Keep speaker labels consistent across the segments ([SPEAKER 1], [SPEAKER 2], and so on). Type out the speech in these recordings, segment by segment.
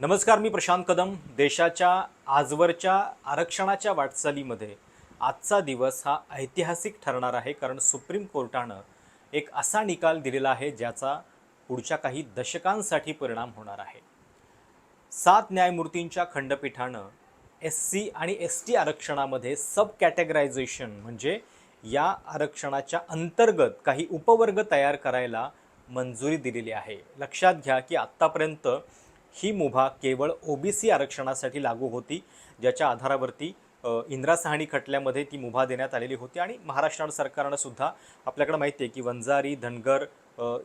[SPEAKER 1] नमस्कार मी प्रशांत कदम. देशाच्या आजवरच्या आरक्षणाच्या वाटचालीमध्ये आजचा दिवस हा ऐतिहासिक ठरणार आहे कारण सुप्रीम कोर्टानं एक असा निकाल दिलेला आहे ज्याचा पुढच्या काही दशकांसाठी परिणाम होणार आहे. सात न्यायमूर्तींच्या खंडपीठानं एस सी आणि एस टी आरक्षणामध्ये सब कॅटेगरायझेशन म्हणजे या आरक्षणाच्या अंतर्गत काही उपवर्ग तयार करायला मंजुरी दिलेली आहे. लक्षात घ्या की आत्तापर्यंत ही मुभा केवळ ओबीसी आरक्षणासाठी लागू होती ज्याच्या आधारावरती इंदिरा साहनी खटल्यामध्ये ती मुभा देण्यात आलेली होती आणि महाराष्ट्र सरकारनं सुद्धा आपल्याकडे माहिती आहे की वंजारी धनगर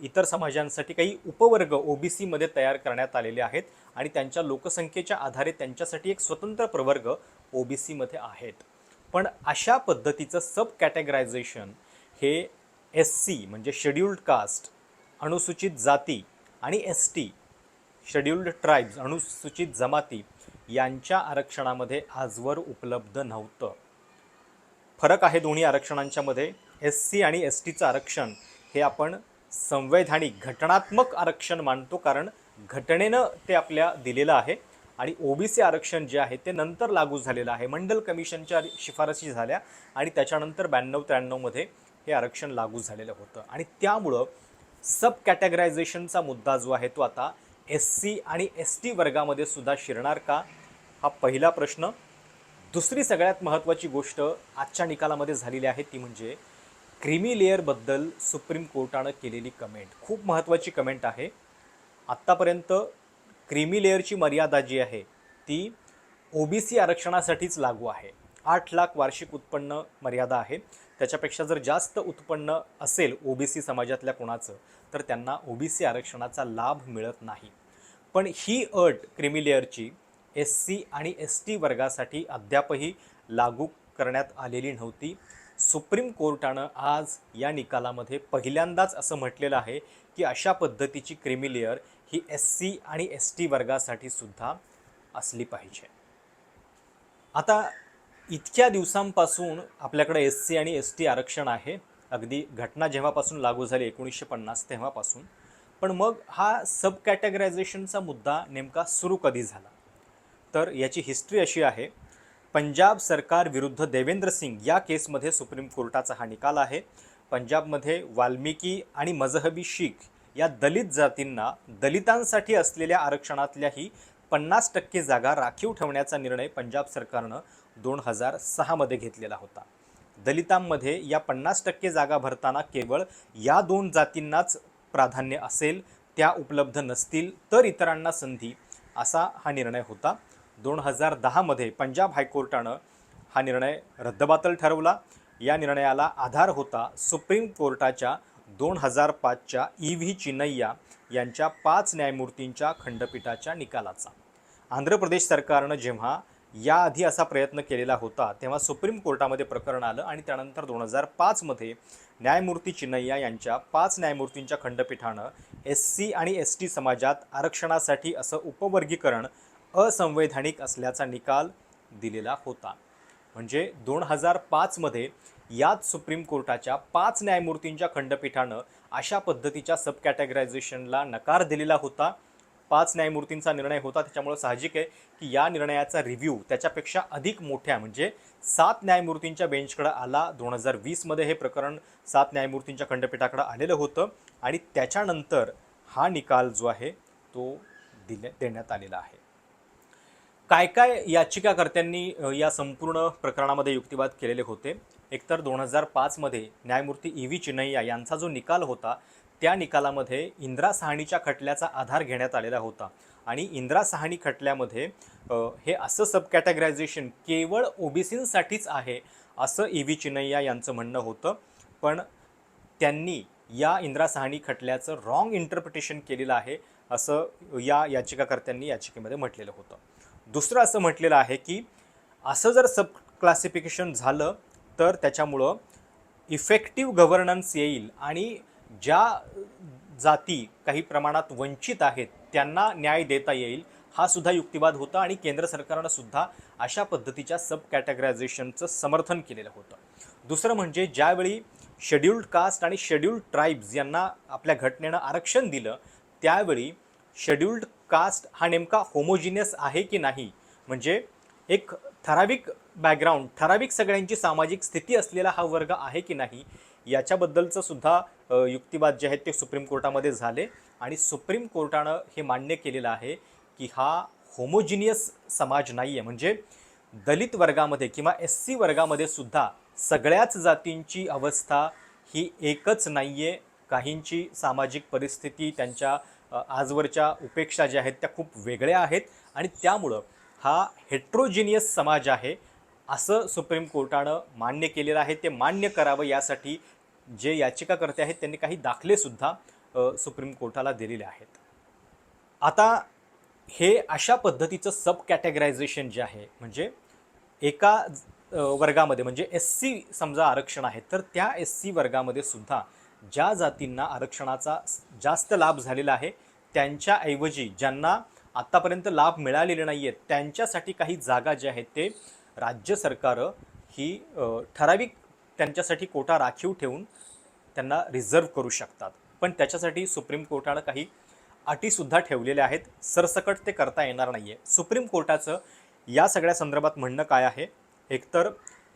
[SPEAKER 1] इतर समाजांसाठी काही उपवर्ग ओबीसीमध्ये तयार करण्यात आलेले आहेत आणि त्यांच्या लोकसंख्येच्या आधारे त्यांच्यासाठी एक स्वतंत्र प्रवर्ग ओबीसीमध्ये आहेत. पण अशा पद्धतीचं सब कॅटेगरायझेशन हे एस सी म्हणजे शेड्युल्ड कास्ट अनुसूचित जाती आणि एस टी शेड्युल्ड ट्राईब्स अनुसूचित जमाती यांच्या आरक्षणामध्ये आजवर उपलब्ध नव्हतं. फरक आहे दोन्ही आरक्षणांच्यामध्ये. एस सी आणि एस टीचं आरक्षण हे आपण संवैधानिक घटनात्मक आरक्षण मानतो कारण घटनेनं ते आपल्या दिलेलं आहे आणि ओबीसी आरक्षण जे आहे ते नंतर लागू झालेलं आहे. मंडल कमिशनच्या शिफारसी झाल्या आणि त्याच्यानंतर ब्याण्णव त्र्याण्णवमध्ये हे आरक्षण लागू झालेलं होतं. आणि त्यामुळं सब कॅटेगरायझेशनचा मुद्दा जो आहे तो आता एस सी आणि एस टी वर्गामध्ये सुद्धा शिरणार का? हा पहिला प्रश्न. दुसरी सगळ्यात महत्त्वाची गोष्ट आजच्या निकालामध्ये झालेली आहे ती म्हणजे क्रिमी लेअरबद्दल सुप्रीम कोर्टानं केलेली कमेंट. खूप महत्त्वाची कमेंट आहे. आत्तापर्यंत क्रिमी लेअरची मर्यादा जी आहे ती ओबीसी आरक्षणासाठीच लागू आहे. आठ लाख वार्षिक उत्पन्न मर्यादा आहे. त्याच्यापेक्षा जर जास्त उत्पन्न असेल ओबीसी समाजातल्या कोणाचं तर त्यांना ओबीसी आरक्षणाचा लाभ मिळत नाही. पण ही अट क्रिमी लेअरची एस सी आणि एस टी वर्गासाठी अद्यापही लागू करण्यात आलेली नव्हती. सुप्रीम कोर्टानं आज या निकालामध्ये पहिल्यांदाच असं म्हटलेलं आहे की अशा पद्धतीची क्रिमिलेअर ही एस सी आणि एस टी वर्गासाठी सुद्धा असली पाहिजे. आता इतक्या दिवसांपासून आपल्याकडे एस सी आणि एस टी आरक्षण आहे. अगदी घटना जेव्हापासून लागू झाली एकोणीसशे पन्नास तेव्हापासून. पण मग हा सब कॅटेगरायझेशनचा मुद्दा नेमका सुरू कधी झाला? तर याची हिस्ट्री अशी आहे. पंजाब सरकार विरुद्ध देवेंद्र सिंग या केसमध्ये सुप्रीम कोर्टाचा हा निकाल आहे. पंजाबमध्ये वाल्मिकी आणि मजहबी शीख या दलित जातींना दलितांसाठी असलेल्या आरक्षणातल्याही पन्नास टक्के जागा राखीव ठेवण्याचा निर्णय पंजाब सरकारनं दोन हजार सहामध्ये घेतलेला होता. दलितांमध्ये या पन्नास टक्के जागा भरताना केवळ या दोन जातींनाच प्राधान्य असेल त्या उपलब्ध नसतील तर इतरांना संधी असा हा निर्णय होता. दोन हजार दहामध्ये पंजाब हायकोर्टानं हा निर्णय रद्दबातल ठरवला. या निर्णयाला आधार होता सुप्रीम कोर्टाच्या दोन हजार पाचच्या ई व्ही चिन्नय्या यांच्या पाच न्यायमूर्तींच्या खंडपीठाच्या निकालाचा. आंध्र प्रदेश सरकारनं जेव्हा याआधी असा प्रयत्न केलेला होता तेव्हा सुप्रीम कोर्टामध्ये प्रकरण आलं आणि त्यानंतर दोन हजार पाचमध्ये न्यायमूर्ती चिन्नय्या यांच्या पाच न्यायमूर्तींच्या खंडपीठानं एस सी आणि एस टी समाजात आरक्षणासाठी असं उपवर्गीकरण असंवैधानिक असल्याचा निकाल दिलेला होता. म्हणजे दोन हजार पाचमध्ये याच सुप्रीम कोर्टाच्या पाच न्यायमूर्तींच्या खंडपीठानं अशा पद्धतीच्या सब कॅटेगरायझेशनला नकार दिलेला होता. पाच न्यायमूर्तींचा निर्णय होता. त्याच्यामुळं साहजिक आहे की या निर्णयाचा रिव्ह्यू त्याच्यापेक्षा अधिक मोठ्या म्हणजे सात न्यायमूर्तींच्या बेंचकडं आला. दोन हजार वीसमध्ये हे प्रकरण सात न्यायमूर्तींच्या खंडपीठाकडं आलेलं होतं आणि त्याच्यानंतर हा निकाल जो आहे तो दिले देण्यात आलेला आहे. काय काय याचिकाकर्त्यांनी या संपूर्ण प्रकरणामध्ये युक्तिवाद केलेले होते? एकतर दोन हजार पाचमध्ये न्यायमूर्ती ई व्ही चिनैया यांचा जो निकाल होता त्या निकालामध्ये इंदिरा साहणीच्या खटल्याचा आधार घेण्यात आलेला होता. आणि इंदिरा साहनी खटल्यामध्ये हे असं सब कॅटेगरायझेशन केवळ ओबीसींसाठीच आहे असं ई व्ही चिनैया यांचं म्हणणं होतं. पण त्यांनी या इंदिरा साहनी खटल्याचं रॉंग इंटरप्रिटेशन केलेलं आहे असं या याचिकाकर्त्यांनी याचिकेमध्ये म्हटलेलं होतं. दुसरं असं म्हटलेलं आहे की असं जर सब क्लासिफिकेशन झालं तर त्याच्यामुळं इफेक्टिव्ह गव्हर्नन्स येईल आणि ज्या जाती काही प्रमाणात वंचित आहेत त्यांना न्याय देता येईल हा सुद्धा युक्तिवाद होता आणि केंद्र सरकारनं सुद्धा अशा पद्धतीच्या सब कॅटेगरायझेशनचं समर्थन केलेलं होतं. दुसरं म्हणजे ज्यावेळी शेड्युल्ड कास्ट आणि शेड्युल्ड ट्राईब्स यांना आपल्या घटनेनं आरक्षण दिलं त्यावेळी शेड्युल्ड कास्ट हा नेमका होमोजिनियस आहे की नाही? म्हणजे एक ठराविक बॅकग्राऊंड ठराविक सगळ्यांची सामाजिक स्थिती असलेला हा वर्ग आहे की नाही? याच्याबद्दलचं सुद्धा युक्तिवाद जे आहेत ते सुप्रीम कोर्टामध्ये झाले आणि सुप्रीम कोर्टानं हे मान्य केलेलं आहे की हा होमोजिनियस समाज नाही आहे म्हणजे दलित वर्गामध्ये किंवा एस सी वर्गामध्ये सुद्धा सगळ्याच जातींची अवस्था ही एकच नाही आहे काहींची सामाजिक परिस्थिती त्यांच्या आजवरच्या उपेक्षा ज्या आहेत त्या खूप वेगळ्या आहेत आणि त्यामुळं हा हेट्रोजिनियस समाज आहे असं सुप्रीम कोर्टानं मान्य केलेलं आहे. ते मान्य करावं यासाठी जे याचिकाकर्ते आहेत त्यांनी काही दाखलेसुद्धा सुप्रीम कोर्टाला दिलेले आहेत. आता हे अशा पद्धतीचं सब कॅटेगरायझेशन जे आहे म्हणजे एका वर्गामध्ये म्हणजे एस सी समजा आरक्षण आहे तर त्या एस सी वर्गामध्ये सुद्धा ज्या जातींना आरक्षणाचा जास्त लाभ झालेला आहे त्यांच्याऐवजी ज्यांना आत्तापर्यंत लाभ मिळालेले नाही आहेत त्यांच्यासाठी काही जागा ज्या आहेत ते राज्य सरकारं ही ठराविक त्यांच्यासाठी कोटा राखीव ठेवून त्यांना रिझर्व करू शकतात. पण त्याच्यासाठी सुप्रीम कोर्टानं काही अटीसुद्धा ठेवलेल्या आहेत. सरसकट ते करता येणार नाही आहे सुप्रीम कोर्टाचं या सगळ्या संदर्भात म्हणणं काय आहे? एकतर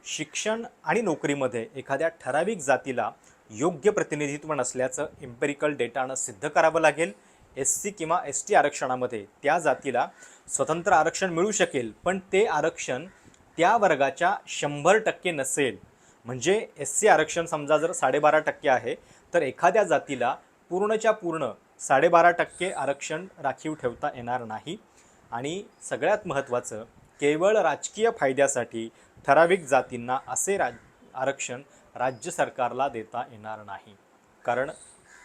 [SPEAKER 1] शिक्षण आणि नोकरीमध्ये एखाद्या ठराविक जातीला योग्य प्रतिनिधित्व नसल्याचं इम्पेरिकल डेटानं सिद्ध करावं लागेल. एस सी किंवा एस टी आरक्षणामध्ये त्या जातीला स्वतंत्र आरक्षण मिळू शकेल पण ते आरक्षण त्या वर्गाच्या शंभर टक्के नसेल. म्हणजे एस सी आरक्षण समजा जर साडेबारा टक्के आहे तर एखाद्या जातीला पूर्णच्या पूर्ण साडेबारा टक्के आरक्षण राखीव ठेवता येणार नाही. आणि सगळ्यात महत्त्वाचं केवळ राजकीय फायद्यासाठी ठराविक जातींना असे राज आरक्षण राज्य सरकारला देता येणार नाही. कारण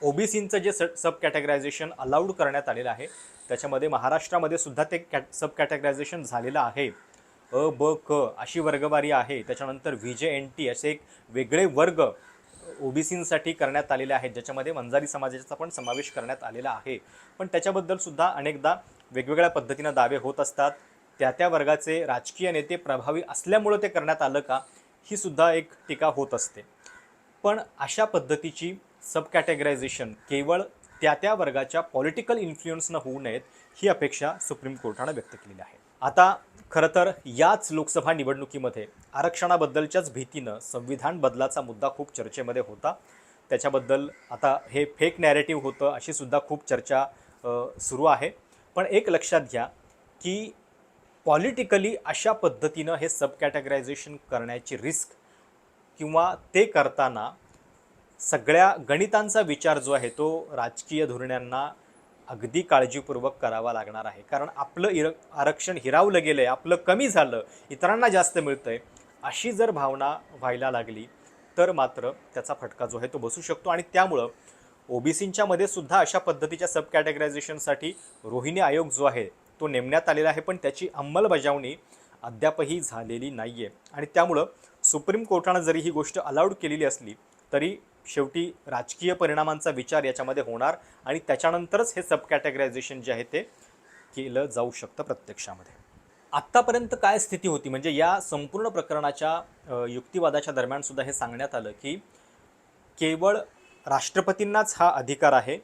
[SPEAKER 1] ओबीसींचं जे स सब कॅटेगरायझेशन अलाउड करण्यात आलेलं आहे त्याच्यामध्ये महाराष्ट्रामध्ये सुद्धा ते कॅट सब कॅटेगरायझेशन झालेलं आहे. अ ब क अशी वर्गवारी आहे. त्याच्यानंतर व्ही जे एन टी असे एक वेगळे वर्ग ओबीसींसाठी करण्यात आलेले आहेत ज्याच्यामध्ये वंजारी समाजाचा पण समावेश करण्यात आलेला आहे. पण त्याच्याबद्दल सुद्धा अनेकदा वेगवेगळ्या पद्धतीनं दावे होत असतात. त्या त्या वर्गाचे राजकीय नेते प्रभावी असल्यामुळं ते करण्यात आलं का ही सुद्धा एक टीका होत असते. पण अशा पद्धतीची सब कॅटेगरायझेशन केवळ त्या त्या वर्गाच्या पॉलिटिकल इन्फ्लुएन्सनं होऊ नयेत ही अपेक्षा सुप्रीम कोर्टानं व्यक्त केलेली आहे. आता खरं तर याच लोकसभा निवडणुकीमध्ये आरक्षणाबद्दलच्याच भीतीनं संविधान बदलाचा मुद्दा खूप चर्चेमध्ये होता. त्याच्याबद्दल आता हे फेक नॅरेटिव्ह होतं अशी सुद्धा खूप चर्चा सुरू आहे. पण एक लक्षात घ्या की पॉलिटिकली अशा पद्धतीनं हे सब कॅटेगरायझेशन करण्याची रिस्क किंवा ते करताना सगळ्या गणितांचा विचार जो आहे तो राजकीय धोरण्यांना अगदी काळजीपूर्वक करावा लागणार आहे. कारण आपलं इर आरक्षण हिरावलं गेलं आहे आपलं कमी झालं इतरांना जास्त मिळतं आहे अशी जर भावना व्हायला लागली तर मात्र त्याचा फटका जो आहे तो बसू शकतो. आणि त्यामुळं ओबीसींच्या मध्ये सुद्धा अशा पद्धतीच्या सब कॅटेगरायझेशनसाठी रोहिणी आयोग जो आहे तो नेमण्यात आलेला आहे पण त्याची अंमलबजावणी अद्यापही झालेली नाही आहे आणि त्यामुळं सुप्रीम कोर्टानं जरी ही गोष्ट अलाउड केलेली असली तरी शेवटी राजकीय परिणामांचा विचार याच्यामध्ये होणार आणि त्याच्यानंतरच हे सब कॅटेगरायझेशन जे आहे ते केलं जाऊ शकतं प्रत्यक्षामध्ये. आत्तापर्यंत काय स्थिती होती? म्हणजे या संपूर्ण प्रकरणाच्या युक्तिवादाच्या दरम्यानसुद्धा हे सांगण्यात आलं की केवळ राष्ट्रपतींनाच हा अधिकार आहे.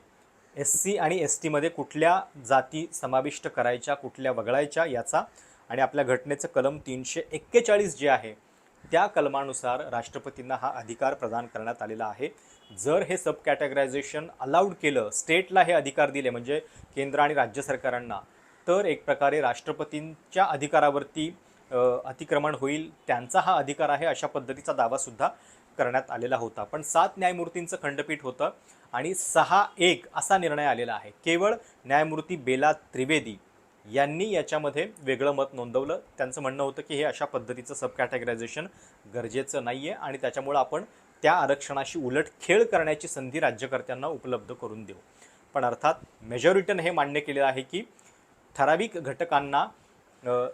[SPEAKER 1] एस सी आणि एस टीमध्ये कुठल्या जाती समाविष्ट करायच्या कुठल्या वगळायच्या याचा आणि आपल्या घटनेचं कलम तीनशे एक्केचाळीस जे आहे त्या कलमानुसार राष्ट्रपतींना हा अधिकार प्रदान करण्यात आलेला आहे. जर हे सब कॅटेगरायझेशन अलाउड केलं स्टेटला हे अधिकार दिले म्हणजे केंद्र आणि राज्य सरकारांना तर एक प्रकारे राष्ट्रपतींच्या अधिकारावरती अतिक्रमण होईल त्यांचा हा अधिकार आहे अशा पद्धतीचा दावासुद्धा करण्यात आलेला होता. पण सात न्यायमूर्तींचं खंडपीठ होतं आणि सहा एक असा निर्णय आलेला आहे. केवळ न्यायमूर्ती बेला त्रिवेदी यांनी याच्यामध्ये वेगळं मत नोंदवलं. त्यांचं म्हणणं होतं की हे अशा पद्धतीचं सब कॅटेगरायझेशन गरजेचं नाही आहे आणि त्याच्यामुळं आपण त्या आरक्षणाशी उलट खेळ करण्याची संधी राज्यकर्त्यांना उपलब्ध करून देऊ. पण अर्थात मेजॉरिटीनं हे मान्य केलेलं आहे की ठराविक घटकांना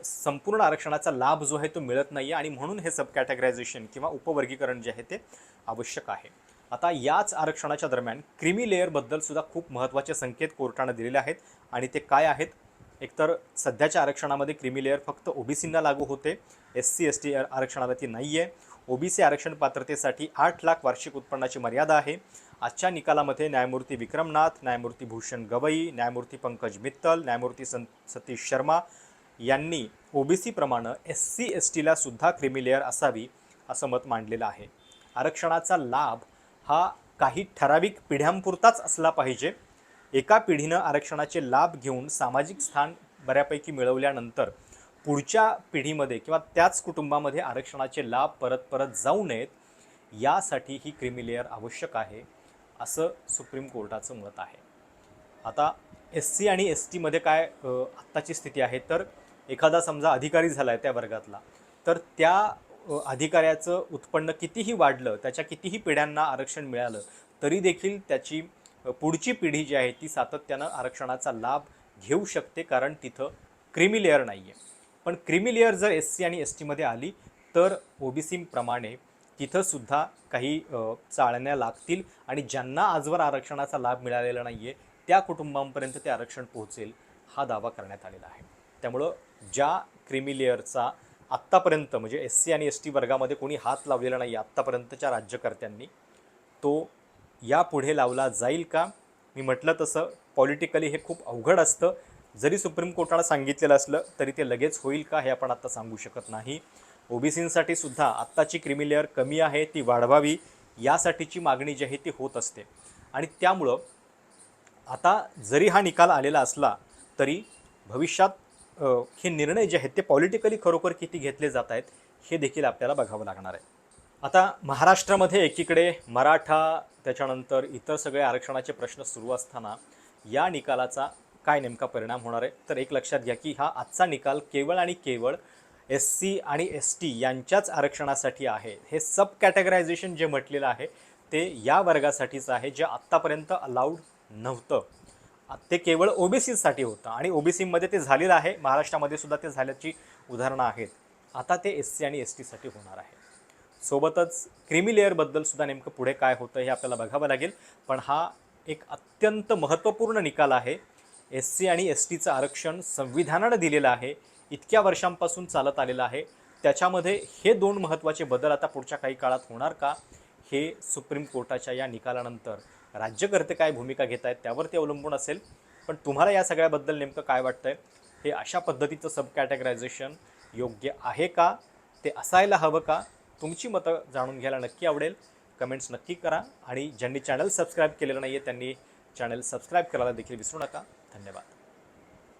[SPEAKER 1] संपूर्ण आरक्षणाचा लाभ जो आहे तो मिळत नाही आहे आणि म्हणून हे सब कॅटेगरायझेशन किंवा उपवर्गीकरण जे आहे ते आवश्यक आहे. आता याच आरक्षणाच्या दरम्यान क्रिमी लेअरबद्दल सुद्धा खूप महत्त्वाचे संकेत कोर्टानं दिलेले आहेत आणि ते काय आहेत? एकतर सध्याच्या आरक्षणामध्ये क्रिमी लेअर फक्त ओबीसींना लागू होते एस सी एस टी आरक्षणाला ती नाही आहे ओबीसी आरक्षण पात्रतेसाठी आठ लाख वार्षिक उत्पन्नाची मर्यादा आहे. आजच्या निकालामध्ये न्यायमूर्ती विक्रमनाथ न्यायमूर्ती भूषण गवई न्यायमूर्ती पंकज मित्तल न्यायमूर्ती सं सतीश शर्मा यांनी ओबीसीप्रमाणे एस सी एस टीला सुद्धा क्रिमिलेअर असावी असं मत मांडलेलं आहे. आरक्षणाचा लाभ हा काही ठराविक पिढ्यांपुरताच असला पाहिजे. एका पिढीनं आरक्षणाचे लाभ घेऊन सामाजिक स्थान बऱ्यापैकी मिळवल्यानंतर पुढच्या पिढीमध्ये किंवा त्याच कुटुंबामध्ये आरक्षणाचे लाभ परत परत जाऊ नयेत यासाठी ही क्रिमिलेअर आवश्यक आहे असं सुप्रीम कोर्टाचं मत आहे. आता एस सी आणि एस टीमध्ये काय आत्ताची स्थिती आहे तर एखादा समजा अधिकारी झाला आहे त्या वर्गातला तर त्या अधिकाऱ्याचं उत्पन्न कितीही वाढलं त्याच्या कितीही पिढ्यांना आरक्षण मिळालं तरी देखील त्याची पुढची पिढी जी आहे ती सातत्यानं आरक्षणाचा लाभ घेऊ शकते कारण तिथं क्रिमिलेअर नाही आहे पण क्रिमिलेअर जर एस सी आणि एस टीमध्ये आली तर ओ बी सीप्रमाणे काही चाळण्या लागतील आणि ज्यांना आजवर आरक्षणाचा लाभ मिळालेला नाही आहे त्या कुटुंबांपर्यंत ते आरक्षण पोहोचेल हा दावा करण्यात आलेला आहे. त्यामुळं ज्या क्रिमिलेअरचा आत्तापर्यंत म्हणजे एस सी आणि एस टी वर्गामध्ये कोणी हात लावलेला नाही आत्तापर्यंतच्या राज्यकर्त्यांनी तो यापुढे लावला जाईल का? मी म्हटलं तसं. पॉलिटिकली हे खूप अवघड असतं. जरी सुप्रीम कोर्टानं सांगितलेलं असलं तरी ते लगेच होईल का हे आपण आत्ता सांगू शकत नाही. ओबीसींसाठी सुद्धा आत्ताची क्रिमिलेअर कमी आहे ती वाढवावी यासाठीची मागणी जी आहे ती होत असते. आणि त्यामुळं आता जरी हा निकाल आलेला असला तरी भविष्यात हे निर्णय जे आहेत ते पॉलिटिकली खरोखर किती घेतले जात आहेत हे देखील आपल्याला बघावं लागणार आहे. आता महाराष्ट्रामध्ये एकीकडे मराठा त्याच्यानंतर इतर सगळे आरक्षणाचे प्रश्न सुरू असताना या निकालाचा काय नेमका परिणाम होणार आहे? तर एक लक्षात घ्या की हा आजचा निकाल केवळ आणि केवळ एस सी आणि एस टी यांच्याच आरक्षणासाठी आहे. हे सब कॅटेगरायझेशन जे म्हटलेलं आहे ते या वर्गासाठीच आहे जे आत्तापर्यंत अलाउड नव्हतं. ते केवळ ओबीसीसाठी होतं आणि ओबीसीमध्ये ते झालेलं आहे महाराष्ट्रामध्ये सुद्धा ते झाल्याची उदाहरणं आहेत. आता ते एस सी आणि एस टीसाठी होणार आहे. सोबतच क्रिमी लेअरबद्दल सुद्धा नेमकं पुढे काय होतं हे आपल्याला बघावं लागेल. पण हा एक अत्यंत महत्त्वपूर्ण निकाल आहे. एस सी आणि एस टीचं आरक्षण संविधानानं दिलेलं आहे. इतक्या वर्षांपासून चालत आलेलं आहे. त्याच्यामध्ये हे दोन महत्त्वाचे बदल आता पुढच्या काही काळात होणार का? हे सुप्रीम कोर्टाच्या या निकालानंतर राज्यकर्ते काय भूमिका घेत आहेत त्यावर ते अवलंबून असेल. पण तुम्हाला या सगळ्याबद्दल नेमकं काय वाटतंय? हे अशा पद्धतीचं सब कॅटेगरायझेशन योग्य आहे का? ते असायला हवं का? तुमची मतं जाणून घ्यायला नक्की आवडेल. कमेंट्स नक्की करा आणि ज्यांनी चॅनल सबस्क्राईब केलेलं नाही आहे त्यांनी चॅनल सबस्क्राईब करायला देखील विसरू नका. धन्यवाद.